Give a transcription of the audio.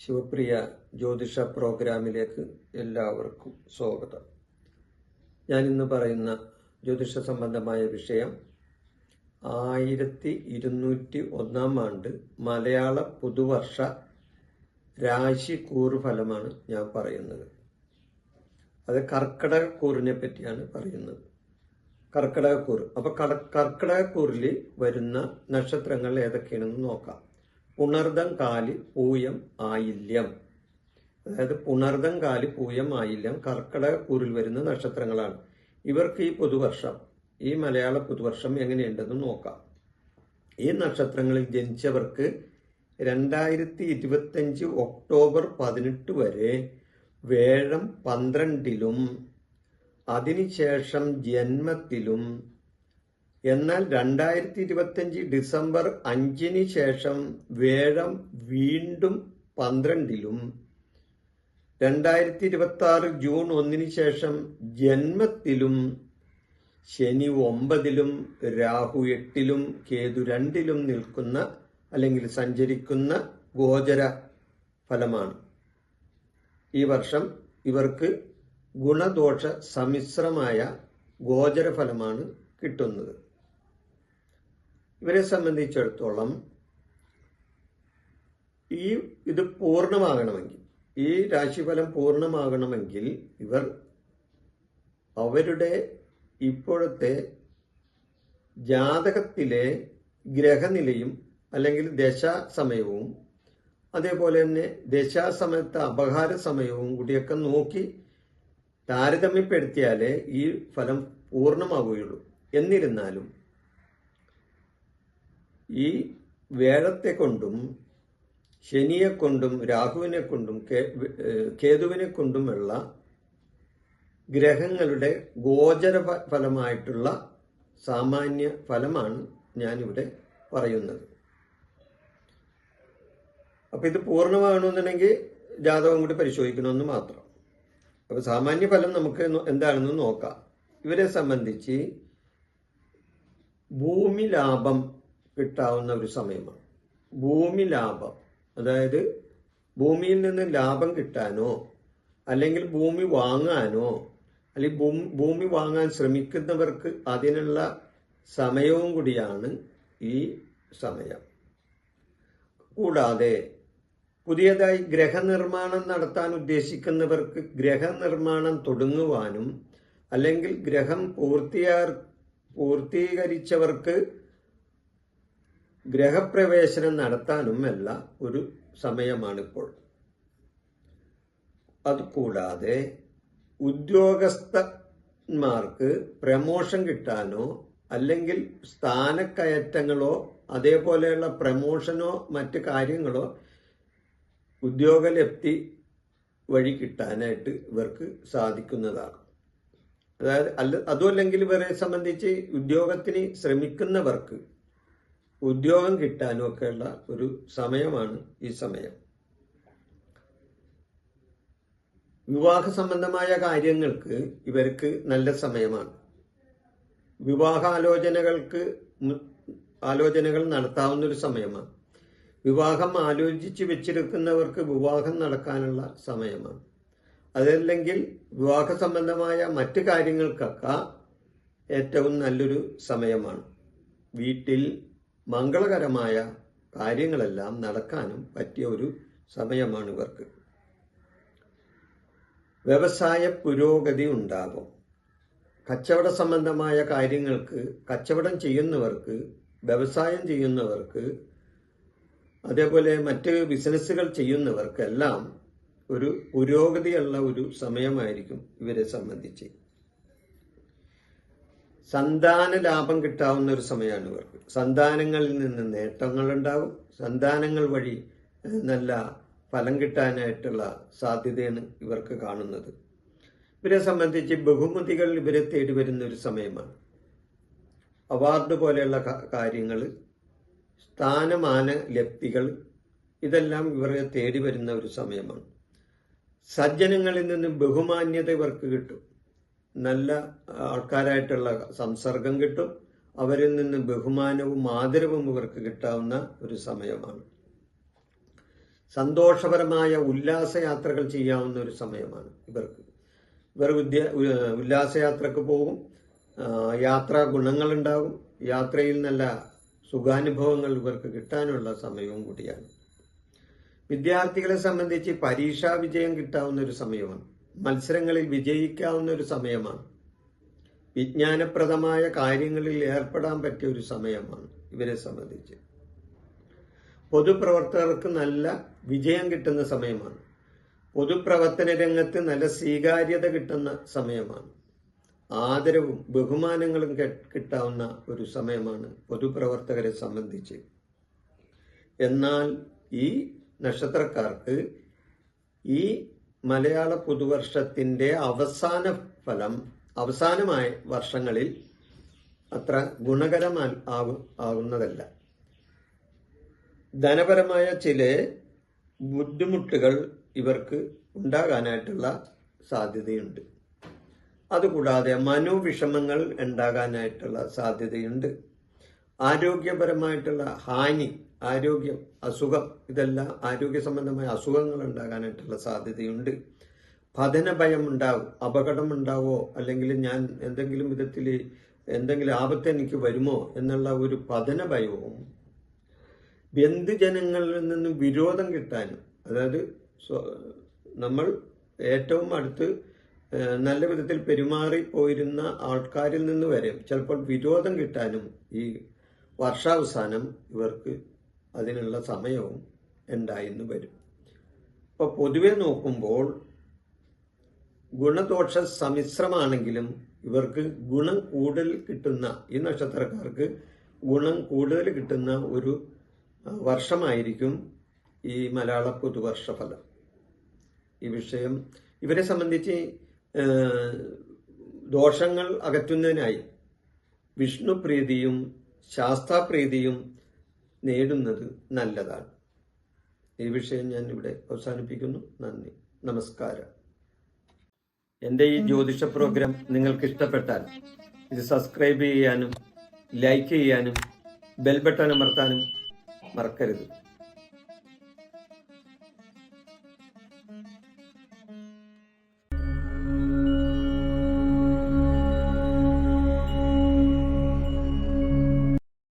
ശിവപ്രിയ ജ്യോതിഷ പ്രോഗ്രാമിലേക്ക് എല്ലാവർക്കും സ്വാഗതം. ഞാൻ ഇന്ന് പറയുന്ന ജ്യോതിഷ സംബന്ധമായ വിഷയം ആയിരത്തി ഇരുന്നൂറ്റി ഒന്നാം ആണ്ട് മലയാള പുതുവർഷ രാശി കൂറുഫലമാണ് ഞാൻ പറയുന്നത്. അത് കർക്കിടക കൂറിനെ പറ്റിയാണ് പറയുന്നത്. കർക്കിടകക്കൂറ് അപ്പൊ കട- കർക്കിടകക്കൂറിൽ വരുന്ന നക്ഷത്രങ്ങൾ ഏതൊക്കെയാണെന്ന് നോക്കാം. പുണർദം കാലി പൂയം ആയില്യം. അതായത് പുണർദം കാലി പൂയം ആയില്യം കർക്കിടകക്കൂറിൽ വരുന്ന നക്ഷത്രങ്ങളാണ്. ഇവർക്ക് ഈ പുതുവർഷം ഈ മലയാള പുതുവർഷം എങ്ങനെയുണ്ടെന്ന് നോക്കാം. ഈ നക്ഷത്രങ്ങളിൽ ജനിച്ചവർക്ക് രണ്ടായിരത്തി ഇരുപത്തഞ്ച് ഒക്ടോബർ പതിനെട്ട് വരെ വേഴം പന്ത്രണ്ടിലും അതിനുശേഷം ജന്മത്തിലും എന്നാൽ രണ്ടായിരത്തി ഇരുപത്തിയഞ്ച് ഡിസംബർ അഞ്ചിന് ശേഷം വേഴം വീണ്ടും പന്ത്രണ്ടിലും രണ്ടായിരത്തി ഇരുപത്തി ആറ് ജൂൺ ഒന്നിന് ശേഷം ജന്മത്തിലും ശനി ഒമ്പതിലും രാഹു എട്ടിലും കേതു രണ്ടിലും നിൽക്കുന്ന അല്ലെങ്കിൽ സഞ്ചരിക്കുന്ന ഗോചര ഫലമാണ്. ഈ വർഷം ഇവർക്ക് ഗുണദോഷ സമ്മിശ്രമായ ഗോചരഫലമാണ് കിട്ടുന്നത്. ഇവരെ സംബന്ധിച്ചിടത്തോളം ഈ ഇത് പൂർണമാകണമെങ്കിൽ ഈ രാശിഫലം പൂർണമാകണമെങ്കിൽ ഇവർ അവരുടെ ഇപ്പോഴത്തെ ജാതകത്തിലെ ഗ്രഹനിലയും അല്ലെങ്കിൽ ദശാസമയവും അതേപോലെ തന്നെ ദശാസമയത്തെ അപഹാര സമയവും കൂടിയൊക്കെ നോക്കി താരതമ്യപ്പെടുത്തിയാലേ ഈ ഫലം പൂർണമാവുകയുള്ളൂ. എന്നിരുന്നാലും ഈ വേഴത്തെ കൊണ്ടും ശനിയെ കൊണ്ടും രാഹുവിനെ കൊണ്ടും കേതുവിനെ കൊണ്ടുമുള്ള ഗ്രഹങ്ങളുടെ ഗോചര ഫലമായിട്ടുള്ള സാമാന്യ ഫലമാണ് ഞാനിവിടെ പറയുന്നത്. അപ്പൊ ഇത് പൂർണമാകണമെന്നുണ്ടെങ്കിൽ ജാതകം കൂടി പരിശോധിക്കണമെന്ന് മാത്രം. അപ്പൊ സാമാന്യ ഫലം നമുക്ക് എന്താണെന്ന് നോക്കാം. ഇവരെ സംബന്ധിച്ച് ഭൂമി ലാഭം കിട്ടാവുന്ന ഒരു സമയമാണ്. ഭൂമി ലാഭം. അതായത് ഭൂമിയിൽ നിന്ന് ലാഭം കിട്ടാനോ അല്ലെങ്കിൽ ഭൂമി വാങ്ങാനോ അല്ലെങ്കിൽ ഭൂമി- ഭൂമി വാങ്ങാൻ ശ്രമിക്കുന്നവർക്ക് അതിനുള്ള സമയവും കൂടിയാണ് ഈ സമയം. കൂടാതെ പുതിയതായി ഗ്രഹനിർമ്മാണം നടത്താൻ ഉദ്ദേശിക്കുന്നവർക്ക് ഗ്രഹനിർമ്മാണം തുടങ്ങുവാനും അല്ലെങ്കിൽ ഗ്രഹം പൂർത്തിയാർ പൂർത്തീകരിച്ചവർക്ക് ഗ്രഹപ്രവേശനം നടത്താനും എല്ലാം ഒരു സമയമാണിപ്പോൾ. അതുകൂടാതെ ഉദ്യോഗസ്ഥന്മാർക്ക് പ്രമോഷൻ കിട്ടാനോ അല്ലെങ്കിൽ സ്ഥാനക്കയറ്റങ്ങളോ അതേപോലെയുള്ള പ്രമോഷനോ മറ്റ് കാര്യങ്ങളോ ഉദ്യോഗലബ്ധി വഴി കിട്ടാനായിട്ട് ഇവർക്ക് സാധിക്കുന്നതാണ്. അതായത് അല്ല അതുമല്ലെങ്കിൽ ഇവരെ സംബന്ധിച്ച് ഉദ്യോഗത്തിന് ശ്രമിക്കുന്നവർക്ക് ഉദ്യോഗം കിട്ടാനും ഒക്കെയുള്ള ഒരു സമയമാണ് ഈ സമയം. വിവാഹ സംബന്ധമായ കാര്യങ്ങൾക്ക് ഇവർക്ക് നല്ല സമയമാണ്. വിവാഹാലോചനകൾക്ക് ആലോചനകൾ നടത്താവുന്ന ഒരു സമയമാണ്. വിവാഹം ആലോചിച്ച് വെച്ചിരിക്കുന്നവർക്ക് വിവാഹം നടക്കാനുള്ള സമയമാണ്. അതല്ലെങ്കിൽ വിവാഹ സംബന്ധമായ മറ്റു കാര്യങ്ങൾക്കൊക്കെ ഏറ്റവും നല്ലൊരു സമയമാണ്. വീട്ടിൽ മംഗളകരമായ കാര്യങ്ങളെല്ലാം നടക്കാനും പറ്റിയ ഒരു സമയമാണ് ഇവർക്ക്. വ്യവസായ പുരോഗതി ഉണ്ടാകും കച്ചവട സംബന്ധമായ കാര്യങ്ങൾക്ക് കച്ചവടം ചെയ്യുന്നവർക്ക് വ്യവസായം ചെയ്യുന്നവർക്ക് അതേപോലെ മറ്റ് ബിസിനസ്സുകൾ ചെയ്യുന്നവർക്കെല്ലാം ഒരു പുരോഗതിയുള്ള ഒരു സമയമായിരിക്കും ഇവരെ സംബന്ധിച്ച്. സന്താന ലാഭം കിട്ടാവുന്ന ഒരു സമയമാണ് ഇവർക്ക്. സന്താനങ്ങളിൽ നിന്ന് നേട്ടങ്ങൾ ഉണ്ടാവും സന്താനങ്ങൾ വഴി നല്ല ഫലം കിട്ടാനായിട്ടുള്ള സാധ്യതയാണ് ഇവർക്ക് കാണുന്നത്. ഇവരെ സംബന്ധിച്ച് ബഹുമതികൾ ഇവരെ തേടി വരുന്ന ഒരു സമയമാണ്. അവാർഡ് പോലെയുള്ള കാര്യങ്ങൾ സ്ഥാനമാന ലബ്ധികൾ ഇതെല്ലാം ഇവരെ തേടി വരുന്ന ഒരു സമയമാണ്. സജ്ജനങ്ങളിൽ നിന്ന് ബഹുമാന്യത ഇവർക്ക് കിട്ടും. നല്ല ആൾക്കാരായിട്ടുള്ള സംസർഗം കിട്ടും. അവരിൽ നിന്ന് ബഹുമാനവും ആദരവും ഇവർക്ക് കിട്ടാവുന്ന ഒരു സമയമാണ്. സന്തോഷപരമായ ഉല്ലാസയാത്രകൾ ചെയ്യാവുന്ന ഒരു സമയമാണ് ഇവർക്ക്. ഇവർ വിദ്യ ഉല്ലാസയാത്രക്ക് പോകും. യാത്രാ ഗുണങ്ങളുണ്ടാകും യാത്രയിൽ നല്ല സുഖാനുഭവങ്ങൾ ഇവർക്ക് കിട്ടാനുള്ള സമയവും കൂടിയാണ്. വിദ്യാർത്ഥികളെ സംബന്ധിച്ച് പരീക്ഷാ വിജയം കിട്ടാവുന്ന ഒരു സമയമാണ്. മത്സരങ്ങളിൽ വിജയിക്കാവുന്ന ഒരു സമയമാണ്. വിജ്ഞാനപ്രദമായ കാര്യങ്ങളിൽ ഏർപ്പെടാൻ പറ്റിയ ഒരു സമയമാണ് ഇവരെ സംബന്ധിച്ച്. പൊതുപ്രവർത്തകർക്ക് നല്ല വിജയം കിട്ടുന്ന സമയമാണ്. പൊതുപ്രവർത്തന രംഗത്ത് നല്ല സ്വീകാര്യത കിട്ടുന്ന സമയമാണ്. ആദരവും ബഹുമാനങ്ങളും കിട്ടാവുന്ന ഒരു സമയമാണ് പൊതുപ്രവർത്തകരെ സംബന്ധിച്ച്. എന്നാൽ ഈ നക്ഷത്രക്കാർക്ക് ഈ മലയാള പുതുവർഷത്തിന്റെ അവസാന ഫലം അവസാനമായ വർഷങ്ങളിൽ അത്ര ഗുണകരമാ ആകു- ആകുന്നതല്ല ധനപരമായ ചില ബുദ്ധിമുട്ടുകൾ ഇവർക്ക് ഉണ്ടാകാനായിട്ടുള്ള സാധ്യതയുണ്ട്. അതുകൂടാതെ മനോവിഷമങ്ങൾ ഉണ്ടാകാനായിട്ടുള്ള സാധ്യതയുണ്ട്. ആരോഗ്യപരമായിട്ടുള്ള ഹാനി ആരോഗ്യം അസുഖം ഇതെല്ലാം ആരോഗ്യ സംബന്ധമായ അസുഖങ്ങൾ ഉണ്ടാകാനായിട്ടുള്ള സാധ്യതയുണ്ട്. പതന ഭയം ഉണ്ടാവും അപകടം ഉണ്ടാവോ അല്ലെങ്കിൽ ഞാൻ എന്തെങ്കിലും വിധത്തിൽ എന്തെങ്കിലും ആപത്ത് എനിക്ക് വരുമോ എന്നുള്ള ഒരു പതന ഭയവും ബന്ധുജനങ്ങളിൽ നിന്ന് വിരോധം കിട്ടാനും അതായത് നമ്മൾ ഏറ്റവും അടുത്ത് നല്ല വിധത്തിൽ പെരുമാറി പോയിരുന്ന ആൾക്കാരിൽ നിന്ന് വരെ ചിലപ്പോൾ വിരോധം കിട്ടാനും ഈ വർഷാവസാനം ഇവർക്ക് അതിനുള്ള സമയവും ഉണ്ടായിരുന്നു വരും. അപ്പോൾ പൊതുവെ നോക്കുമ്പോൾ ഗുണദോഷ സമിശ്രമാണെങ്കിലും ഇവർക്ക് ഗുണം കൂടുതൽ കിട്ടുന്ന ഈ നക്ഷത്രക്കാർക്ക് ഗുണം കൂടുതൽ കിട്ടുന്ന ഒരു വർഷമായിരിക്കും ഈ മലയാള പുതുവർഷ ഫലം ഈ വിഷയം ഇവരെ സംബന്ധിച്ച് ദോഷങ്ങൾ അകറ്റുന്നതിനായി വിഷ്ണുപ്രീതിയും ശാസ്താപ്രീതിയും നേടുന്നത് നല്ലതാണ്. ഈ വിഷയം ഞാൻ ഇവിടെ അവസാനിപ്പിക്കുന്നു. നന്ദി. നമസ്കാരം. എന്റെ ഈ ജ്യോതിഷ പ്രോഗ്രാം നിങ്ങൾക്ക് ഇഷ്ടപ്പെട്ടാൽ ഇത് സബ്സ്ക്രൈബ് ചെയ്യാനും ലൈക്ക് ചെയ്യാനും ബെൽ ബട്ടൺ അമർത്താനും മറക്കരുത്.